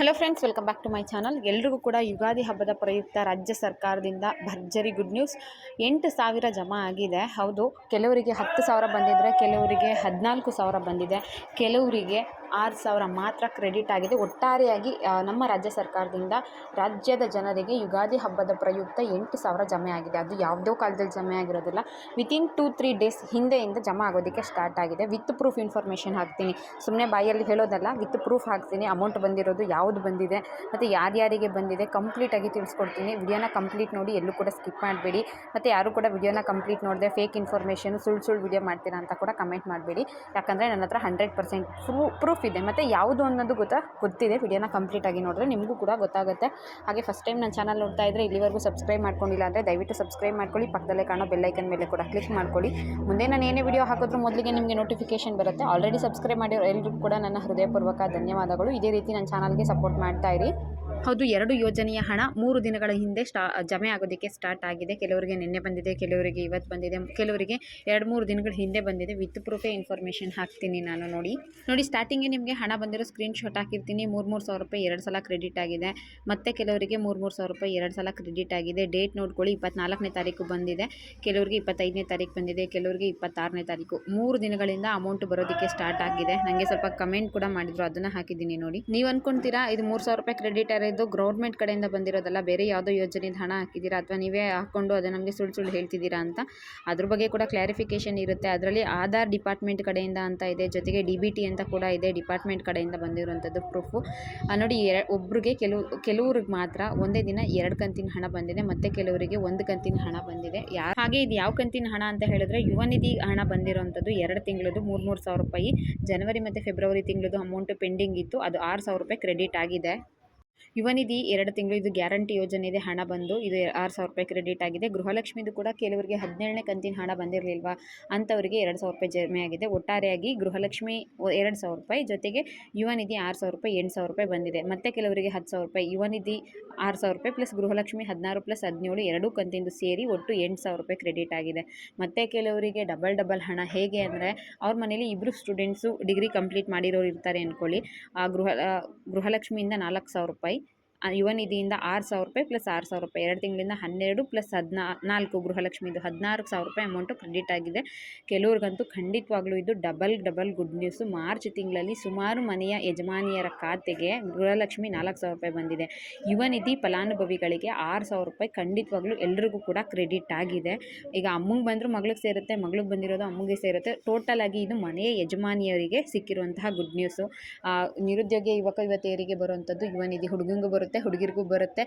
Hello friends welcome back to my channel ಎಲ್ರಿಗೂ ಕೂಡ ಯುಗಾದಿ ಹಬ್ಬದ ಪ್ರಯುಕ್ತ ರಾಜ್ಯ ಸರ್ಕಾರದಿಂದ ಭರ್ಜರಿ ಗುಡ್ ನ್ಯೂಸ್ ಎಂಟು ಸಾವಿರ ಜಮಾ ಆಗಿದೆ. ಹೌದು, ಕೆಲವರಿಗೆ ಹತ್ತು ಸಾವಿರ ಬಂದಿದ್ದರೆ ಕೆಲವರಿಗೆ ಹದಿನಾಲ್ಕು ಸಾವಿರ ಬಂದಿದೆ. ಕೆಲವರಿಗೆ ಆರು ಸಾವಿರ ಮಾತ್ರ ಕ್ರೆಡಿಟ್ ಆಗಿದೆ. ಒಟ್ಟಾರೆಯಾಗಿ ನಮ್ಮ ರಾಜ್ಯ ಸರ್ಕಾರದಿಂದ ರಾಜ್ಯದ ಜನರಿಗೆ ಯುಗಾದಿ ಹಬ್ಬದ ಪ್ರಯುಕ್ತ ಎಂಟು ಸಾವಿರ ಜಮೆ ಆಗಿದೆ. ಅದು ಯಾವುದೋ ಕಾಲದಲ್ಲಿ ಜಮೆ ಆಗಿರೋದಿಲ್ಲ. ವಿತಿನ್ ಟೂ ತ್ರೀ ಡೇಸ್ ಹಿಂದೆಯಿಂದ ಜಮಾ ಆಗೋದಕ್ಕೆ ಸ್ಟಾರ್ಟ್ ಆಗಿದೆ. ವಿತ್ ಪ್ರೂಫ್ ಇನ್ಫಾರ್ಮೇಷನ್ ಹಾಕ್ತೀನಿ. ಸುಮ್ಮನೆ ಬಾಯಲ್ಲಿ ಹೇಳೋದಲ್ಲ ವಿತ್ ಪ್ರೂಫ್ ಹಾಕ್ತೀನಿ. ಅಮೌಂಟ್ ಬಂದಿರೋದು ಯಾವುದು ಬಂದಿದೆ, ಮತ್ತು ಯಾರ್ಯಾರಿಗೆ ಬಂದಿದೆ ಕಂಪ್ಲೀಟಾಗಿ ತಿಳಿಸ್ಕೊಡ್ತೀನಿ. ವಿಡಿಯೋನ ಕಂಪ್ಲೀಟ್ ನೋಡಿ ಎಲ್ಲೂ ಕೂಡ ಸ್ಕಿಪ್ ಮಾಡಬೇಡಿ. ಮತ್ತು ಯಾರು ಕೂಡ ವಿಡಿಯೋನ ಕಂಪ್ಲೀಟ್ ನೋಡಿದೆ ಫೇಕ್ ಇನ್ಫಾರ್ಮೇಷನ್ ಸುಳ್ಳು ಸುಳ್ಳು ವಿಡಿಯೋ ಮಾಡ್ತೀರಾ ಅಂತ ಕೂಡ ಕಮೆಂಟ್ ಮಾಡಬೇಡಿ. ಯಾಕಂದರೆ ನನ್ನ ಹತ್ರ ಹಂಡ್ರೆಡ್ ಪರ್ಸೆಂಟ್ ಪ್ರೂ ಪ್ರೂಫ್ ಇದೆ. ಮತ್ತು ಯಾವುದು ಅನ್ನೋದು ಗೊತ್ತಾ? ಗೊತ್ತಿದೆ. ವಿಡಿಯೋನ ಕಂಪ್ಲೀಟಾಗಿ ನೋಡಿದ್ರೆ ನಿಮಗೂ ಕೂಡ ಗೊತ್ತಾಗುತ್ತೆ. ಹಾಗೆ ಫಸ್ಟ್ ಟೈಮ್ ನನ್ನ ಚಾನಲ್ ನೋಡ್ತಾ ಇದ್ದರೆ ಇಲ್ಲಿವರೆಗೂ ಸಬ್ಸ್ಕ್ರೈಬ್ ಮಾಡ್ಕೊಂಡಿಲ್ಲ ಅಂದರೆ ದಯವಿಟ್ಟು ಸಬ್ಸ್ಕ್ರೈಬ್ ಮಾಡ್ಕೊಳ್ಳಿ. ಪಕ್ಕದಲ್ಲೇ ಕಾಣೋ ಬೆಲ್ಲೈಕನ್ ಮೇಲೆ ಕೂಡ ಕ್ಲಿಕ್ ಮಾಡ್ಕೊಳ್ಳಿ. ಮುಂದೆ ನಾನು ಏನೇ ವಿಡಿಯೋ ಹಾಕಿದ್ರೂ ಮೊದಲಿಗೆ ನಿಮಗೆ ನೋಟಿಫಿಕೇಷನ್ ಬರುತ್ತೆ. ಆಲ್ರೆಡಿ ಸಬ್ಸ್ಕ್ರೈಬ್ ಮಾಡಿರೋ ಎಲ್ಲರಿಗೂ ಕೂಡ ನನ್ನ ಹೃದಯಪೂರ್ವಕ ಧನ್ಯವಾದಗಳು. ಇದೇ ರೀತಿ ನನ್ನ ಚಾನಲ್ಗೆ ಸಪೋರ್ಟ್ ಮಾಡ್ತಾ ಇರಿ. ಹೌದು, ಎರಡು ಯೋಜನೆಯ ಹಣ ಮೂರು ದಿನಗಳ ಹಿಂದೆ ಸ್ಟಾ, ಜಮೆ ಆಗೋದಕ್ಕೆ ಸ್ಟಾರ್ಟ್ ಆಗಿದೆ. ಕೆಲವರಿಗೆ ನಿನ್ನೆ ಬಂದಿದೆ, ಕೆಲವರಿಗೆ ಇವತ್ತು ಬಂದಿದೆ, ಕೆಲವರಿಗೆ ಎರಡು ಮೂರು ದಿನಗಳ ಹಿಂದೆ ಬಂದಿದೆ. ವಿತ್ ಪ್ರೂಫೇ ಇನ್ಫಾರ್ಮೇಷನ್ ಹಾಕ್ತೀನಿ ನಾನು ನೋಡಿ. ನೋಡಿ, ಸ್ಟಾರ್ಟಿಂಗ್ ನಿಮಗೆ ಹಣ ಬಂದಿರೋ ಸ್ಕ್ರೀನ್ ಶಾಟ್ ಹಾಕಿರ್ತೀನಿ. ಮೂರು ಮೂರು ಸಾವಿರ ರೂಪಾಯಿ ಎರಡು ಸಲ ಕ್ರೆಡಿಟ್ ಆಗಿದೆ. ಮತ್ತು ಕೆಲವರಿಗೆ ಮೂರು ಮೂರು ಸಾವಿರ ರೂಪಾಯಿ ಎರಡು ಸಲ ಕ್ರೆಡಿಟ್ ಆಗಿದೆ. ಡೇಟ್ ನೋಡ್ಕೊಳ್ಳಿ, ಇಪ್ಪತ್ನಾಲ್ಕನೇ ತಾರೀಕು ಬಂದಿದೆ. ಕೆಲವರಿಗೆ ಇಪ್ಪತ್ತೈದನೇ ತಾರೀಕು ಬಂದಿದೆ, ಕೆಲವರಿಗೆ ಇಪ್ಪತ್ತಾರನೇ ತಾರೀಕು. ಮೂರು ದಿನಗಳಿಂದ ಅಮೌಂಟ್ ಬರೋದಕ್ಕೆ ಸ್ಟಾರ್ಟ್ ಆಗಿದೆ. ನನಗೆ ಸ್ವಲ್ಪ ಕಮೆಂಟ್ ಕೂಡ ಮಾಡಿದ್ರು, ಅದನ್ನು ಹಾಕಿದ್ದೀನಿ ನೋಡಿ. ನೀವು ಅನ್ಕೊಂತೀರಾ, ಇದು ಮೂರು ಸಾವಿರ ರೂಪಾಯಿ ಕ್ರೆಡಿಟ್ ಆಗಿದ್ದು ಗೌರ್ಮೆಂಟ್ ಕಡೆಯಿಂದ ಬಂದಿರೋದಲ್ಲ, ಬೇರೆ ಯಾವುದೋ ಯೋಜನೆಯಿಂದ ಹಣ ಹಾಕಿದ್ದೀರಾ ಅಥವಾ ನೀವೇ ಹಾಕ್ಕೊಂಡು ಅದು ನಮಗೆ ಸುಳ್ಳು ಸುಳ್ಳು ಹೇಳ್ತಿದ್ದೀರಾ ಅಂತ? ಅದ್ರ ಬಗ್ಗೆ ಕೂಡ ಕ್ಲಾರಿಫಿಕೇಷನ್ ಇರುತ್ತೆ. ಅದರಲ್ಲಿ ಆಧಾರ್ ಡಿಪಾರ್ಟ್ಮೆಂಟ್ ಕಡೆಯಿಂದ ಅಂತ ಇದೆ, ಜೊತೆಗೆ ಡಿ ಬಿ ಟಿ ಅಂತ ಕೂಡ ಇದೆ, ಡಿಪಾರ್ಟ್ಮೆಂಟ್ ಕಡೆಯಿಂದ ಬಂದಿರುವಂಥದ್ದು ಪ್ರೂಫು ನೋಡಿ, ಎರ, ಒಬ್ರಿಗೆ ಕೆಲವು, ಕೆಲವ್ರಿಗೆ ಮಾತ್ರ ಒಂದೇ ದಿನ ಎರಡು ಕಂತಿನ ಹಣ ಬಂದಿದೆ, ಮತ್ತು ಕೆಲವರಿಗೆ ಒಂದು ಕಂತಿನ ಹಣ ಬಂದಿದೆ. ಯಾರು, ಹಾಗೆ ಇದು ಯಾವ ಕಂತಿನ ಹಣ ಅಂತ ಹೇಳಿದ್ರೆ, ಯುವ ನಿಧಿ ಹಣ ಬಂದಿರೋವಂಥದ್ದು ಎರಡು ತಿಂಗಳದ್ದು ಮೂರು ಸಾವಿರ ರೂಪಾಯಿ. ಜನವರಿ ಮತ್ತು ಫೆಬ್ರವರಿ ತಿಂಗಳದ್ದು ಅಮೌಂಟ್ ಪೆಂಡಿಂಗ್ ಇತ್ತು, ಅದು ಆರು ಸಾವಿರ ರೂಪಾಯಿ ಕ್ರೆಡಿಟ್ ಆಗಿದೆ. ಯುವ ನಿಧಿ ಎರಡು ತಿಂಗಳು, ಇದು ಗ್ಯಾರಂಟಿ ಯೋಜನೆ ಇದೆ, ಹಣ ಬಂದು ಇದು ಆರು ಸಾವಿರ ರೂಪಾಯಿ ಕ್ರೆಡಿಟ್ ಆಗಿದೆ. ಗೃಹಲಕ್ಷ್ಮಿದು ಕೂಡ ಕೆಲವರಿಗೆ ಹದಿನೇಳನೇ ಕಂತಿನ ಹಣ ಬಂದಿರಲಿಲ್ವಾ? ಅಂಥವರಿಗೆ ಎರಡು ಸಾವಿರ ರೂಪಾಯಿ ಜಮೆ ಆಗಿದೆ. ಒಟ್ಟಾರೆಯಾಗಿ ಗೃಹಲಕ್ಷ್ಮಿ ಎರಡು ಸಾವಿರ ರೂಪಾಯಿ ಜೊತೆಗೆ ಯುವನಿಧಿ ಆರು ಸಾವಿರ ರೂಪಾಯಿ, ಎಂಟು ಸಾವಿರ ರೂಪಾಯಿ ಬಂದಿದೆ. ಮತ್ತು ಕೆಲವರಿಗೆ ಹತ್ತು ಸಾವಿರ ರೂಪಾಯಿ ಯುವನಿಧಿ ಆರು ಸಾವಿರ ರೂಪಾಯಿ ಪ್ಲಸ್ ಗೃಹಲಕ್ಷ್ಮಿ ಹದಿನಾರು ಪ್ಲಸ್ ಹದಿನೇಳು ಎರಡೂ ಕಂತಿಂದು ಸೇರಿ ಒಟ್ಟು ಎಂಟು ಸಾವಿರ ರೂಪಾಯಿ ಕ್ರೆಡಿಟ್ ಆಗಿದೆ. ಮತ್ತು ಕೆಲವರಿಗೆ ಡಬಲ್ ಡಬಲ್ ಹಣ ಹೇಗೆ ಅಂದರೆ ಅವ್ರ ಮನೇಲಿ ಇಬ್ಬರು ಸ್ಟೂಡೆಂಟ್ಸು ಡಿಗ್ರಿ ಕಂಪ್ಲೀಟ್ ಮಾಡಿರೋರು ಇರ್ತಾರೆ ಅಂದ್ಕೊಳ್ಳಿ ಆ ಗೃಹ ಗೃಹಲಕ್ಷ್ಮಿಯಿಂದ ನಾಲ್ಕು ಸಾವಿರ ರೂಪಾಯಿ ಆ ಯುವ ನಿಧಿಯಿಂದ ಆರು ಸಾವಿರ ರೂಪಾಯಿ ಪ್ಲಸ್ ಆರು ಸಾವಿರ ರೂಪಾಯಿ. ಎರಡು ತಿಂಗಳಿಂದ ಹನ್ನೆರಡು ಪ್ಲಸ್ ಹದಿನಾ, ನಾಲ್ಕು ಗೃಹಲಕ್ಷ್ಮಿದು ಹದಿನಾರು ಸಾವಿರ ರೂಪಾಯಿ ಅಮೌಂಟು ಕ್ರೆಡಿಟ್ ಆಗಿದೆ. ಕೆಲವ್ರಿಗಂತೂ ಖಂಡಿತವಾಗ್ಲೂ ಇದು double double good news March ತಿಂಗಳಲ್ಲಿ ಸುಮಾರು ಮನೆಯ ಯಜಮಾನಿಯರ ಖಾತೆಗೆ ಗೃಹಲಕ್ಷ್ಮಿ ನಾಲ್ಕು ಸಾವಿರ ರೂಪಾಯಿ ಬಂದಿದೆ. ಯುವ ನಿಧಿ ಫಲಾನುಭವಿಗಳಿಗೆ ಆರು ಸಾವಿರ ರೂಪಾಯಿ ಖಂಡಿತವಾಗ್ಲೂ ಎಲ್ರಿಗೂ ಕೂಡ ಕ್ರೆಡಿಟ್ ಆಗಿದೆ. ಈಗ ಅಮ್ಮಂಗೆ ಬಂದರೂ ಮಗಳಿಗೆ ಸೇರುತ್ತೆ, ಮಗಳಿಗೆ ಬಂದಿರೋದು ಅಮ್ಮಗೆ ಸೇರುತ್ತೆ. ಟೋಟಲ್ ಆಗಿ ಇದು ಮನೆಯ ಯಜಮಾನಿಯರಿಗೆ ಸಿಕ್ಕಿರುವಂತಹ ಗುಡ್ ನ್ಯೂಸು ನಿರುದ್ಯೋಗಿ ಯುವಕ, ಯುವತಿಯರಿಗೆ ಬರುವಂಥದ್ದು ಯುವ ನಿಧಿ, ಹುಡುಗಂಗೆ ಬರುತ್ತೆ ಹುಡುಗಿರಿಗೂ ಬರುತ್ತೆ.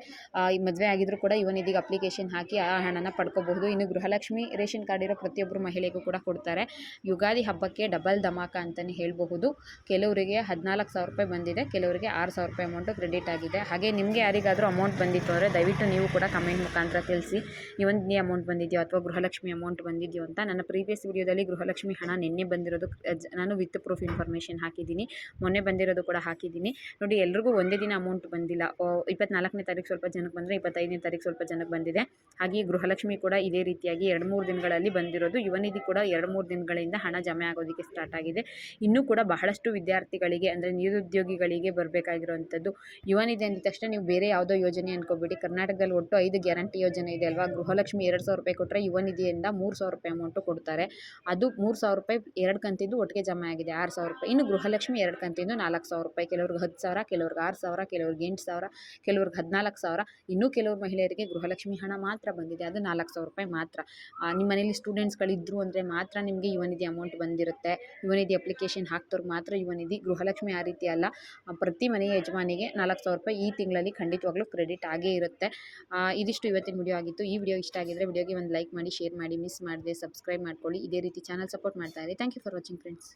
ಈ ಮದುವೆ ಆಗಿದ್ರು ಕೂಡ ಇವನ್ ಇದೀಗ ಅಪ್ಲಿಕೇಶನ್ ಹಾಕಿ ಆ ಹಣನ ಪಡ್ಕೋಬಹುದು. ಇನ್ನು ಗೃಹಲಕ್ಷ್ಮಿ ರೇಷನ್ ಕಾರ್ಡ್ ಇರೋ ಪ್ರತಿಯೊಬ್ಬರು ಮಹಿಳೆಗೂ ಕೂಡ ಕೊಡ್ತಾರೆ. ಯುಗಾದಿ ಹಬ್ಬಕ್ಕೆ ಡಬಲ್ ಧಮಾಕ ಅಂತಲೇ ಹೇಳಬಹುದು. ಕೆಲವರಿಗೆ ಹದಿನಾಲ್ಕು ಸಾವಿರ ರೂಪಾಯಿ ಬಂದಿದೆ, ಕೆಲವರಿಗೆ ಆರು ಸಾವಿರ ರೂಪಾಯಿ ಅಮೌಂಟು ಕ್ರೆಡಿಟ್ ಆಗಿದೆ. ಹಾಗೆ ನಿಮಗೆ ಯಾರಿಗಾದರೂ ಅಮೌಂಟ್ ಬಂದಿತ್ತು ಅಂದರೆ ದಯವಿಟ್ಟು ನೀವು ಕೂಡ ಕಮೆಂಟ್ ಮುಖಾಂತರ ತಿಳಿಸಿ. ನಿವಂದಿನಿ ಅಮೌಂಟ್ ಬಂದಿದೆಯೋ ಅಥವಾ ಗೃಹಲಕ್ಷ್ಮಿ ಅಮೌಂಟ್ ಬಂದಿದೆಯೋ ಅಂತ ನನ್ನ ಪ್ರೀವಿಯಸ್ ವಿಡಿಯೋದಲ್ಲಿ ಗೃಹಲಕ್ಷ್ಮಿ ಹಣ ನಿನ್ನೆ ಬಂದಿರೋದು ನಾನು ವಿತ್ ಪ್ರೂಫ್ ಇನ್ಫಾರ್ಮೇಷನ್ ಹಾಕಿದ್ದೀನಿ. ಮೊನ್ನೆ ಬಂದಿರೋದು ಕೂಡ ಹಾಕಿದ್ದೀನಿ. ನೋಡಿ, ಎಲ್ರಿಗೂ ಒಂದೇ ದಿನ ಅಮೌಂಟ್ ಬಂದಿಲ್ಲ. ಇಪ್ಪತ್ನಾಲ್ಕನೇ ತಾರೀಕು ಸ್ವಲ್ಪ ಜನಕ್ಕೆ ಬಂದರೆ ಇಪ್ಪತ್ತೈದನೇ ತಾರೀಕು ಸ್ವಲ್ಪ ಜನಕ್ಕೆ ಬಂದಿದೆ. ಹಾಗೆಯೇ ಗೃಹಲಕ್ಷ್ಮಿ ಕೂಡ ಇದೇ ರೀತಿಯಾಗಿ ಎರಡು ಮೂರು ದಿನಗಳಲ್ಲಿ ಬಂದಿರೋದು. ಯುವನಿಧಿ ಕೂಡ ಎರಡು ಮೂರು ದಿನಗಳಿಂದ ಹಣ ಜಮೆ ಆಗೋದಕ್ಕೆ ಸ್ಟಾರ್ಟ್ ಆಗಿದೆ. ಇನ್ನೂ ಕೂಡ ಬಹಳಷ್ಟು ವಿದ್ಯಾರ್ಥಿಗಳಿಗೆ ಅಂದರೆ ನಿರುದ್ಯೋಗಿಗಳಿಗೆ ಬರಬೇಕಾಗಿರುವಂಥದ್ದು. ಯುವನಿಧಿ ಅಂದ ತಕ್ಷಣ ನೀವು ಬೇರೆ ಯಾವುದೋ ಯೋಜನೆ ಅನ್ಕೋಬೇಡಿ. ಕರ್ನಾಟಕದಲ್ಲಿ ಒಟ್ಟು ಐದು ಗ್ಯಾರಂಟಿ ಯೋಜನೆ ಇದೆ ಅಲ್ವಾ? ಗೃಹಲಕ್ಷ್ಮಿ ಎರಡು ಸಾವಿರ ರೂಪಾಯಿ ಕೊಟ್ಟರೆ ಯುವ ನಿಧಿಯಿಂದ ಮೂರು ಸಾವಿರ ರೂಪಾಯಿ ಅಮೌಂಟು ಕೊಡ್ತಾರೆ. ಅದು ಮೂರು ಸಾವಿರ ರೂಪಾಯಿ ಎರಡು ಕಂತಿದ್ದು ಒಟ್ಟಿಗೆ ಜಮೆ ಆಗಿದೆ. ಆರು ಸಾವಿರ ರೂಪಾಯಿ. ಇನ್ನು ಗೃಹಲಕ್ಷ್ಮಿ ಎರಡು ಕಂತಿದ್ದು ನಾಲ್ಕು ಸಾವಿರ ರೂಪಾಯಿ. ಕೆಲವ್ರಿಗೆ ಹತ್ತು ಸಾವಿರ, ಕೆಲವ್ರಿಗೆ ಆರು ಸಾವಿರ, ಕೆಲವ್ರಿಗೆ ಎಂಟು ಸಾವಿರ. ಕೆಲವ್ರಿಗೆ ಹದಿನಾಲ್ಕು ಸಾವಿರ, ಇನ್ನೂ ಕೆಲವ್ರು ಮಹಿಳೆಯರಿಗೆ ಗೃಹಲಕ್ಷ್ಮಿ ಹಣ ಮಾತ್ರ ಬಂದಿದೆ. ಅದು ನಾಲ್ಕು ಸಾವಿರ ರೂಪಾಯಿ ಮಾತ್ರ. ನಿಮ್ಮ ಮನೇಲಿ ಸ್ಟೂಡೆಂಟ್ಸ್ಗಳಿದ್ರು ಅಂದರೆ ಮಾತ್ರ ನಿಮಗೆ ಯುವ ನಿಧಿ ಅಮೌಂಟ್ ಬಂದಿರುತ್ತೆ. ಯುವನಿಧಿ ಅಪ್ಲಿಕೇಶನ್ ಹಾಕ್ತವ್ರಿಗೆ ಮಾತ್ರ ಯುವ ನಿಧಿ ಗೃಹಲಕ್ಷ್ಮಿ ಆ ರೀತಿ ಅಲ್ಲ. ಪ್ರತಿ ಮನೆಯ ಯಜಮಾನಿಗೆ ನಾಲ್ಕು ಸಾವಿರ ರೂಪಾಯಿ ಈ ತಿಂಗಳಲ್ಲಿ ಖಂಡಿತವಾಗ್ಲೂ ಕ್ರೆಡಿಟ್ ಆಗೇ ಇರುತ್ತೆ. ಇದಿಷ್ಟು ಇವತ್ತಿನ ವಿಡಿಯೋ ಆಗಿತ್ತು. ಈ ವಿಡಿಯೋ ಇಷ್ಟ ಆಗಿದ್ರೆ ವಿಡಿಯೋಗೆ ಒಂದು ಲೈಕ್ ಮಾಡಿ ಶೇರ್ ಮಾಡಿ ಮಿಸ್ ಮಾಡದೆ ಸಬ್ಸ್ಕ್ರೈಬ್ ಮಾಡ್ಕೊಳ್ಳಿ. ಇದೇ ರೀತಿ ಚಾನಲ್ ಸಪೋರ್ಟ್ ಮಾಡ್ತಾ thank you for watching friends